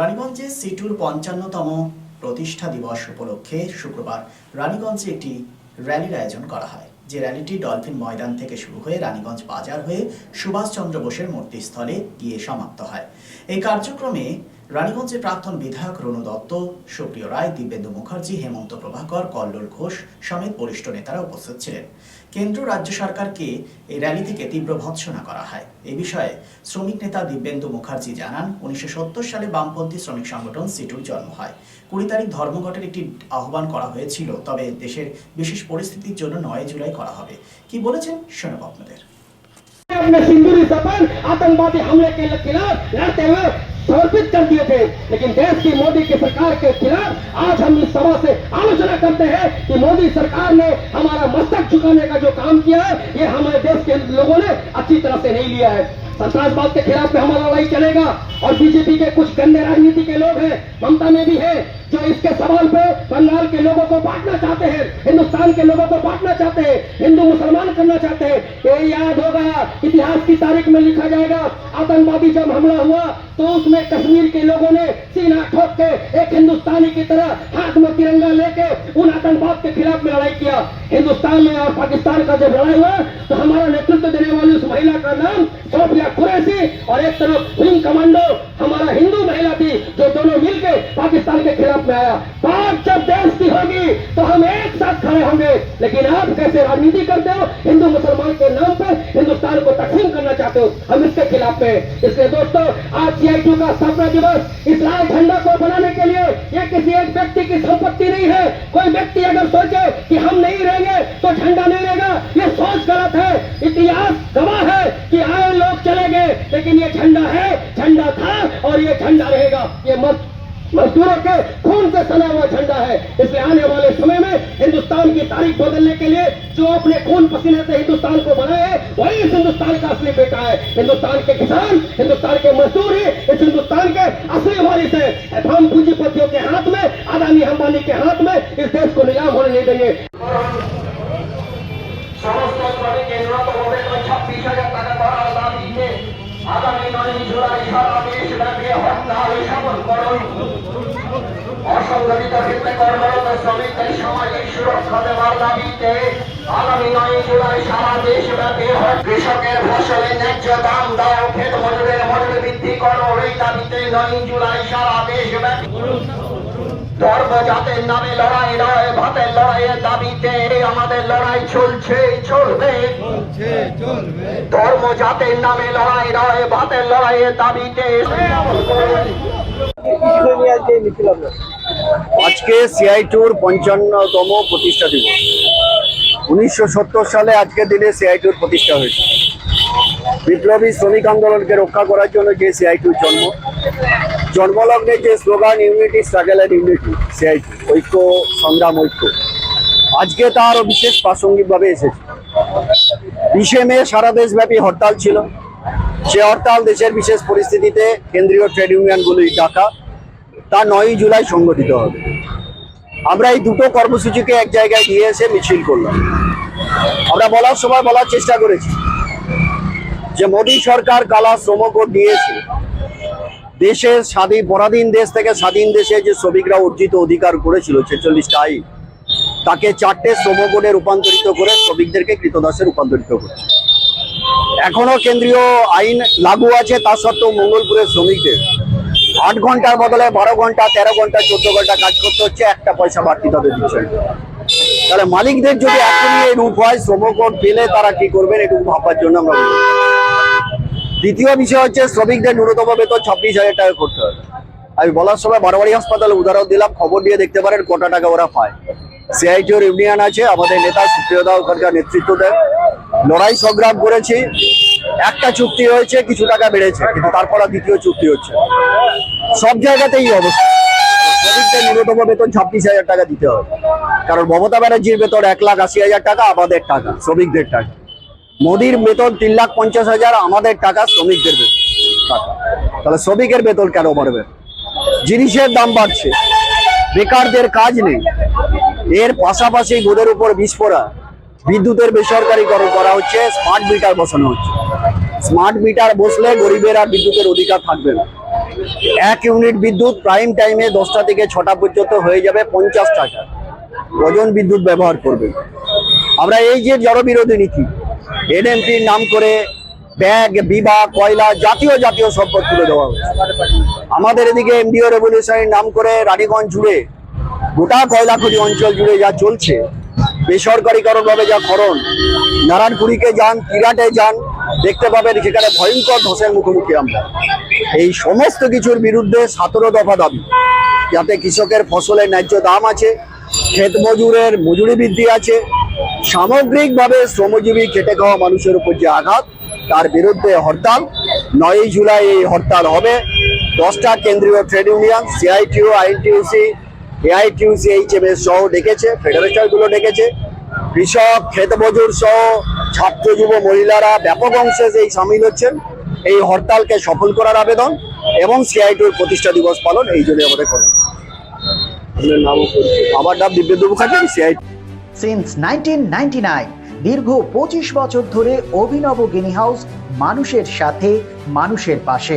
রানীগঞ্জে সিটুর পঞ্চান্নতম প্রতিষ্ঠা দিবস উপলক্ষে শুক্রবার রানীগঞ্জে একটি র্যালির আয়োজন করা হয়। যে র্যালিটি ডলফিন ময়দান থেকে শুরু হয়ে রানীগঞ্জ বাজার হয়ে সুভাষচন্দ্র বোসের মূর্তিস্থলে গিয়ে সমাপ্ত হয়। এই কার্যক্রমে রানীগঞ্জের প্রাক্তন বিধায়ক রনু দত্ত সুপ্রিয় রায় দিব্যেন্দু মুখার্জি হেমন্ত প্রভাকর কল্লোল ঘোষ সমেত বরিষ্ঠ নেতারা উপস্থিত ছিলেন কেন্দ্র রাজ্য সরকারকে এই র্যালি থেকে তীব্র ভৎসনা করা হয় এই বিষয়ে শ্রমিক নেতা দিব্যেন্দু মুখার্জি জানান উনিশশো সালে বামপন্থী শ্রমিক সংগঠন সিটুর জন্ম হয় কুড়ি তারিখ ধর্মঘটের একটি আহ্বান করা হয়েছিল তবে দেশের বিশেষ পরিস্থিতির জন্য নয় জুলাই করা হবে কি বলেছেন শোনাব আপনাদের अपने सिंदूरी सपन आतंकवादी हमले के खिलाफ लड़ते हुए समर्पित कर दिए थे। लेकिन देश की मोदी की सरकार के खिलाफ आज हम इस सभा से आलोचना करते हैं कि मोदी सरकार ने हमारा मस्तक झुकाने का जो काम किया है, ये हमारे देश के लोगों ने अच्छी तरह से नहीं लिया है। संतासवाद के खिलाफ में हमारा लड़ाई चलेगा और बीजेपी के कुछ गंदे राजनीति के लोग हैं, ममता में भी है। जो इसके सवाल पे बंगाल के लोगों को बांटना चाहते हैं, हिंदुस्तान के लोगों को बांटना चाहते हैं, हिंदू मुसलमान करना चाहते हैं ये याद होगा, इतिहास की तारीख में लिखा जाएगा, आतंकवादी जब हमला हुआ तो उसमें कश्मीर के लोगों ने सीना ठोक के एक हिंदुस्तानी की तरह हाथ में तिरंगा लेके उन आतंकवाद के खिलाफ में लड़ाई किया। हिंदुस्तान में और पाकिस्तान का जब लड़ाई हुआ तो हमारा नेतृत्व देने वाली उस महिला का नाम सोफिया कुरैसी और एक तरफ़ विंग कमांडो, हमारा हिंदू महिला थी, जो दोनों मिलके पाकिस्तान के खिलाफ में आया पाक जब देश की होगी तो हम एक साथ खड़े होंगे। लेकिन आप कैसे राजनीति करते हो? हिंदू मुसलमान के नाम पर हिंदुस्तान को तकसीम करना चाहते हो। हम इसके खिलाफ में इसलिए दोस्तों, आज सीआईटू का स्थापना दिवस इस लाल झंडा को बनाने के लिए ये किसी एक व्यक्ति की संपत्ति नहीं है। कोई व्यक्ति अगर सोचे कि हम नहीं रहेंगे तो झंडा नहीं रहेगा। ये सोच गलत है। इतिहास गवाह है कि आए लोग चले गए लेकिन ये झंडा है, झंडा था और ये झंडा रहेगा। ये मत मजदूरों के खून से सना हुआ झंडा है इसलिए आने वाले समय में हिंदुस्तान की तारीख बदलने के लिए जो अपने खून पसीने से हिंदुस्तान को बनाए हैं, वही इस हिंदुस्तान का असली बेटा है हिंदुस्तान के किसान हिंदुस्तान के मजदूर ही इस हिंदुस्तान के असली वारिस है हम पूंजीपतियों के हाथ में अदानी अंबानी के हाथ में इस देश को नीलाम होने नहीं देंगे সমস্ত শ্রমিকের ন্যূনতম বেতন ছাব্বিশ হাজার টাকা করার দাবিতে আগামী নয় জুলাই সারা দেশব্যাপী হরতাল সফল করুন অসংগঠিত ক্ষেত্রে কর্মরত শ্রমিকদের সামাজিক সুরক্ষা দেওয়ার দাবিতে আগামী নয় জুলাই সারা দেশব্যাপী কৃষকের ফসলে ন্যায্য দাম দাও ক্ষেত মজুরের মজুরি বৃদ্ধি করো এই দাবিতে নয় জুলাই সারা দেশব্যাপী ধর্ম জাতের নামে লড়াই নয় ভাতের লড়াইয়ের দাবিতে আমাদের লড়াই চলছে চলবে। ধর্ম জাতের নামে লড়াই নয় ভাতের লড়াইয়ের দাবিতে। আজকে সিআই টুর পঞ্চান্নতম প্রতিষ্ঠা দিবস। উনিশশো সত্তর সালে আজকের দিনে সিআই টুর প্রতিষ্ঠা হয়েছে। বিপ্লবী শ্রমিক আন্দোলনকে রক্ষা করার জন্য যে সিআই টুর জন্ম, জন্মলগ্নে যে slogan unity struggle and unity CITU ঐক্য, সংগ্রাম, ঐক্য। আজকে তা আরও বিশেষ প্রাসঙ্গিকভাবে এসেছে। বিশে মে সারা দেশব্যাপী হরতাল ছিল। সে হরতাল দেশের বিশেষ পরিস্থিতিতে কেন্দ্রীয় ট্রেড ইউনিয়নগুলি ডাকা, তা নয়ই জুলাই সংগঠিত হবে। আমরা এই দুটো কর্মসূচিকে এক জায়গায় নিয়ে এসে মিছিল করলাম। আমরা বলার সময় বলার চেষ্টা করেছি যে মোদী সরকার কালা শ্রম কোড নিয়েছে। দেশের স্বাধীন, পরাধীন দেশ থেকে স্বাধীন দেশে যে শ্রমিকরা অর্জিত অধিকার করেছিল, ছেচল্লিশটা আইন, তাকে চারটে শ্রম কোডে রূপান্তরিত করে শ্রমিকদেরকে কৃতদাসে রূপান্তরিত করছে। এখনও কেন্দ্রীয় আইন লাগু আছে, তা সত্ত্বেও মঙ্গলপুরের শ্রমিকদের আট ঘণ্টার বদলে বারো ঘণ্টা, তেরো ঘণ্টা, চোদ্দ ঘণ্টা কাজ করতে হচ্ছে, একটা পয়সা বাড়তি তাদের দিচ্ছে। তাহলে মালিকদের যদি এখনই এই রূপ হয় শ্রমকোড পেলে তারা কি করবেন একটু ভাববার জন্য আমরা। দ্বিতীয় বিষয় হচ্ছে, শ্রমিকদের ন্যূনতম বেতন ছাব্বিশ হাজার টাকা করতে হবে। আমি বলার সময় বারোয়ারি হাসপাতালে উদাহরণ দিলাম, খবর দিয়ে দেখতে পারেন কটা টাকা ওরা পায়। সিআইটিওর ইউনিয়ন আছে, আমাদের নেতা সুপ্রিয়দা ওখানকার নেতৃত্ব দেন লড়াই সংগ্রাম করেছি। একটা চুক্তি হয়েছে, কিছু টাকা বেড়েছে, কিন্তু তারপর দ্বিতীয় চুক্তি হচ্ছে সব জায়গাতেই অবস্থা। ন্যূনতম বেতন ছাব্বিশ হাজার টাকা দিতে হবে। কারণ মমতা ব্যানার্জির বেতন এক লাখ আশি হাজার টাকা, আমাদের টাকা, শ্রমিকদের টাকা। মোদির বেতন তিন লাখ পঞ্চাশ হাজার, আমাদের টাকা, শ্রমিকদের বেতন টাকা। তাহলে শ্রমিকের বেতন কেন বাড়বে? জিনিসের দাম বাড়ছে। বেকারদের কাজ নেই। এর পাশাপাশি বোধের উপর বিস্ফোরা বিদ্যুতের বেসরকারীকরণ করা হচ্ছে স্মার্ট মিটার বসানো হচ্ছে। স্মার্ট মিটার বসলে গরিবের আর বিদ্যুতের অধিকার থাকবে না। এক ইউনিট বিদ্যুৎ প্রাইম টাইমে দশটা থেকে ছটা পর্যন্ত হয়ে যাবে পঞ্চাশ টাকা। কজন বিদ্যুৎ ব্যবহার করবে। আমরা এই যে জড়বিরোধী নীতি এনএমপির নাম করে ব্যাগ বিবা কয়লা জাতীয় জাতীয় সম্পদ তুলে দেওয়া হচ্ছে। আমাদের এদিকে এমডিও রেভলিউশনের নাম করে রানীগঞ্জ জুড়ে গোটা কয়লাখনি অঞ্চল জুড়ে যা চলছে বেসরকারিকরণ ভাবে যা খরণ, নারায়ণপুরীকে যান, তিরাটে যান, দেখতে পাবেন সেখানে ভয়ঙ্কর ধসের মুখোমুখি আমরা। এই সমস্ত কিছুর বিরুদ্ধে সতেরো দফা দাবি, যাতে কৃষকের ফসলের ন্যায্য দাম আছে, ক্ষেত মজুরের মজুরি বৃদ্ধি আছে, সামগ্রিকভাবে শ্রমজীবী খেটে খাওয়া মানুষের উপর যে আঘাত, তার বিরুদ্ধে হরতাল, নয়ই জুলাই এই হরতাল হবে। দশটা কেন্দ্রীয় trade union CITU INTUC AITUC HMS সহ ডেকেছে ফেডারেশনগুলো ডেকেছে। কৃষক, ক্ষেত মজুর সহ ছাত্র, যুব, মহিলারা ব্যাপক অংশে এই সামিল হচ্ছেন। এই হরতালকে সফল করার আবেদন এবং সিআইটিউর প্রতিষ্ঠা দিবস পালন এই জন্য আমাদের করেন আমার নাম Dibyendu Mukherjee CITU since nineteen দীর্ঘ পঁচিশ বছর ধরে অভিনব গিনি হাউস মানুষের সাথে, মানুষের পাশে।